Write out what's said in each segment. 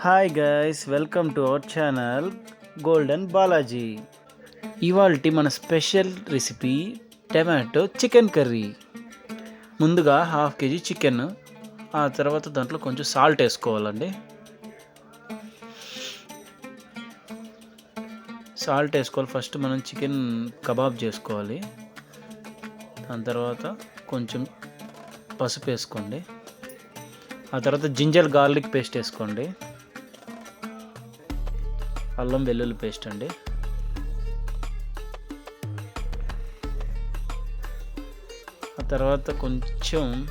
Hi guys welcome to our channel golden Balaji ఇవాళ మన special recipe tomato chicken curry ముందుగా half KG chicken ఆ తర్వాత దాంట్లో కొంచెం సాల్ట్ వేసుకోవాలండి. సాల్ట్ వేసుకోవాలి ఫస్ట్ మనం చికెన్ కబాబ్ చేసుకోవాలి. దాని తర్వాత కొంచెం పసుపు వేసుకోండి. ఆ తర్వాత జింజర్ గార్లిక్ పేస్ట్ వేసుకోండి. అల్లం వెల్లుల్లి పేస్ట్ అండి. ఆ తర్వాత కొంచెం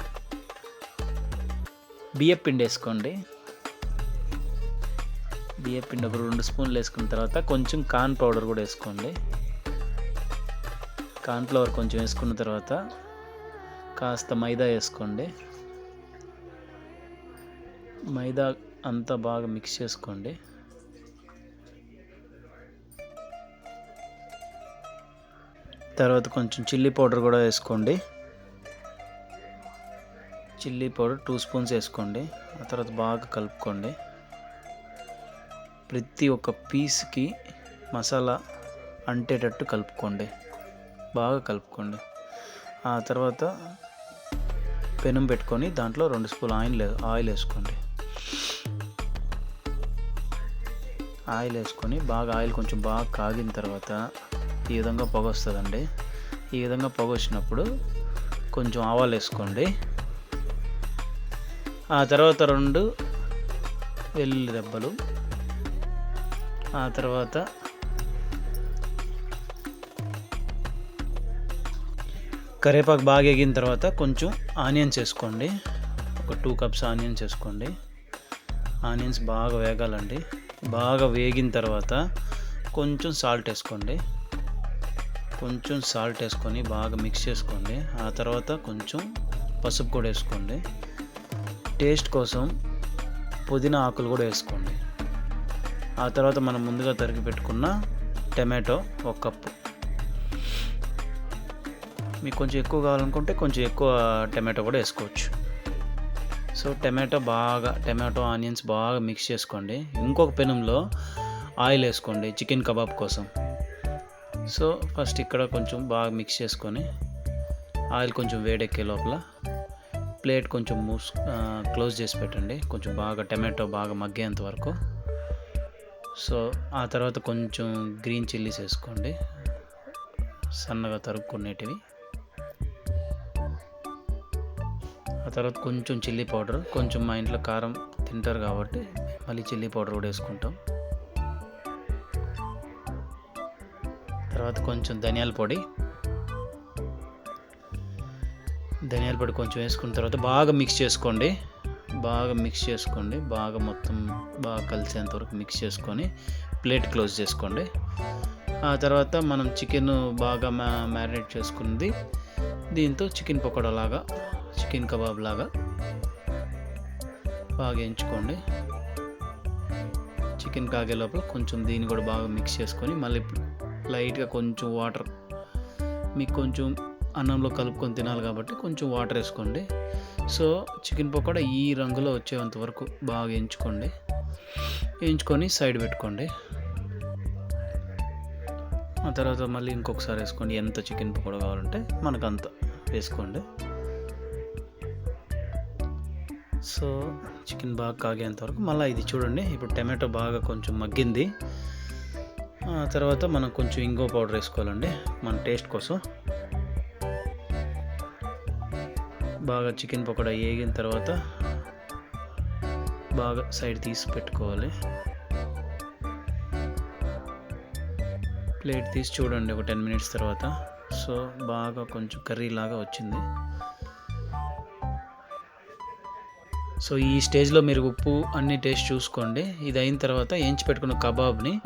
బియ్య పిండి వేసుకోండి. బియ్యపిండి ఒక రెండు స్పూన్లు వేసుకున్న తర్వాత కొంచెం కార్న్ పౌడర్ కూడా వేసుకోండి. కార్న్ ఫ్లవర్ కొంచెం వేసుకున్న తర్వాత కాస్త మైదా వేసుకోండి. మైదా అంతా బాగా మిక్స్ చేసుకోండి. తర్వాత కొంచెం చిల్లీ పౌడర్ కూడా వేసుకోండి. చిల్లీ పౌడర్ టూ స్పూన్స్ వేసుకోండి. ఆ తర్వాత బాగా కలుపుకోండి. ప్రతి ఒక్క పీస్కి మసాలా అంటేటట్టు కలుపుకోండి. బాగా కలుపుకోండి. ఆ తర్వాత పెనం పెట్టుకొని దాంట్లో రెండు స్పూన్ ఆయిల్ ఆయిల్ వేసుకోండి. ఆయిల్ వేసుకొని బాగా ఆయిల్ కొంచెం బాగా కాగిన తర్వాత ఈ విధంగా పొగ వస్తుందండి. ఈ విధంగా పొగ వచ్చినప్పుడు కొంచెం ఆవాలు వేసుకోండి. ఆ తర్వాత రెండు వెల్లుల్లి దెబ్బలు ఆ తర్వాత కరివేపాకు బాగా ఎగిన తర్వాత కొంచెం ఆనియన్స్ వేసుకోండి ఒక టూ కప్స్ ఆనియన్స్ వేసుకోండి ఆనియన్స్ బాగా వేగాలండి. బాగా వేగిన తర్వాత కొంచెం సాల్ట్ వేసుకోండి. కొంచెం సాల్ట్ వేసుకొని బాగా మిక్స్ చేసుకోండి. ఆ తర్వాత కొంచెం పసుపు కూడా వేసుకోండి. టేస్ట్ కోసం పుదీనా ఆకులు కూడా వేసుకోండి. ఆ తర్వాత మనం ముందుగా తరిగి పెట్టుకున్న టమాటో ఒక కప్పు. మీకు కొంచెం ఎక్కువ కావాలనుకుంటే కొంచెం ఎక్కువ టమాటో కూడా వేసుకోవచ్చు. సో టమాటో బాగా టమాటో ఆనియన్స్ బాగా మిక్స్ చేసుకోండి. ఇంకొక పెనంలో ఆయిల్ వేసుకోండి చికెన్ కబాబ్ కోసం. సో ఫస్ట్ ఇక్కడ కొంచెం బాగా మిక్స్ చేసుకొని ఆయిల్ కొంచెం వేడెక్కే లోపల ప్లేట్ కొంచెం మూస్ క్లోజ్ చేసి పెట్టండి. కొంచెం బాగా టమాటో బాగా మగ్గేంత వరకు. సో ఆ తర్వాత కొంచెం గ్రీన్ చిల్లీస్ వేసుకోండి. సన్నగా తరుక్కునేటివి. ఆ తర్వాత కొంచెం చిల్లీ పౌడర్. కొంచెం మా ఇంట్లో కారం తింటారు కాబట్టి మళ్ళీ చిల్లీ పౌడర్ కూడా వేసుకుంటాం. తర్వాత కొంచెం ధనియాల పొడి. ధనియాల పొడి కొంచెం వేసుకున్న తర్వాత బాగా మిక్స్ చేసుకోండి. బాగా మిక్స్ చేసుకోండి. బాగా మొత్తం బాగా కలిసేంత వరకు మిక్స్ చేసుకొని ప్లేట్ క్లోజ్ చేసుకోండి. ఆ తర్వాత మనం చికెన్ బాగా మ్యా మ్యారినేట్ చేసుకుంది. దీంతో చికెన్ పకోడా లాగా చికెన్ కబాబ్ లాగా బాగా ఎంచుకోండి. చికెన్ కాగే లోపల కొంచెం దీన్ని కూడా బాగా మిక్స్ చేసుకొని మళ్ళీ లైట్గా కొంచెం వాటర్ మీకు కొంచెం అన్నంలో కలుపుకొని తినాలి కాబట్టి కొంచెం వాటర్ వేసుకోండి. సో చికెన్ పకోడా ఈ రంగులో వచ్చేంత వరకు బాగా ఎంచుకోండి. ఎంచుకొని సైడ్ పెట్టుకోండి. ఆ తర్వాత మళ్ళీ ఇంకొకసారి వేసుకోండి. ఎంత చికెన్ పకోడా కావాలంటే మనకు అంత వేసుకోండి. సో చికెన్ బాగా కాగేంత వరకు మళ్ళీ ఇది చూడండి. ఇప్పుడు టమాటో బాగా కొంచెం మగ్గింది. ఆ తర్వాత మనం కొంచెం ఇంగో పౌడర్ వేసుకోవాలండి మన టేస్ట్ కోసం. బాగా చికెన్ పకోడా వేగిన తర్వాత బాగా సైడ్ తీసి పెట్టుకోవాలి. ప్లేట్ తీసి చూడండి ఒక టెన్ మినిట్స్ తర్వాత. సో బాగా కొంచెం కర్రీ లాగా వచ్చింది. సో ఈ స్టేజ్లో మీరు ఉప్పు అన్ని టేస్ట్ చూసుకోండి. ఇది అయిన తర్వాత ఎంచి పెట్టుకున్న కబాబ్ని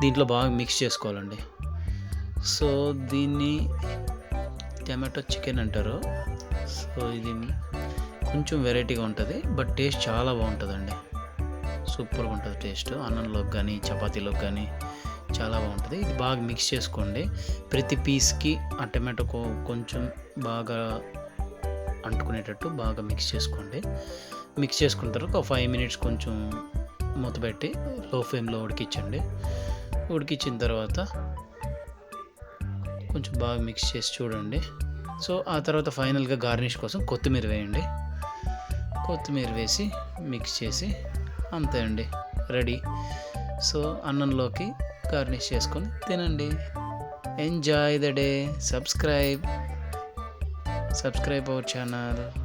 దీంట్లో బాగా మిక్స్ చేసుకోవాలండి. సో దీన్ని టమాటో చికెన్ అంటారు. సో ఇది కొంచెం వెరైటీగా ఉంటుంది బట్ టేస్ట్ చాలా బాగుంటుందండి. సూపర్గా ఉంటుంది టేస్ట్ అన్నంలోకి కానీ చపాతీలోకి కానీ చాలా బాగుంటుంది. ఇది బాగా మిక్స్ చేసుకోండి. ప్రతి పీస్కి ఆ టమాటో కొంచెం బాగా అంటుకునేటట్టు బాగా మిక్స్ చేసుకోండి. మిక్స్ చేసుకున్న తర్వాత ఒక ఫైవ్ మినిట్స్ కొంచెం మూతపెట్టి లో ఫ్లేమ్లో ఉడికించండి. ఉడికించిన తర్వాత కొంచెం బాగా మిక్స్ చేసి చూడండి. సో ఆ తర్వాత ఫైనల్గా గార్నిష్ కోసం కొత్తిమీర వేయండి. కొత్తిమీర వేసి మిక్స్ చేసి అంతే అండి రెడీ. సో అన్నంలోకి గార్నిష్ చేసుకొని తినండి. Enjoy the day subscribe subscribe our channel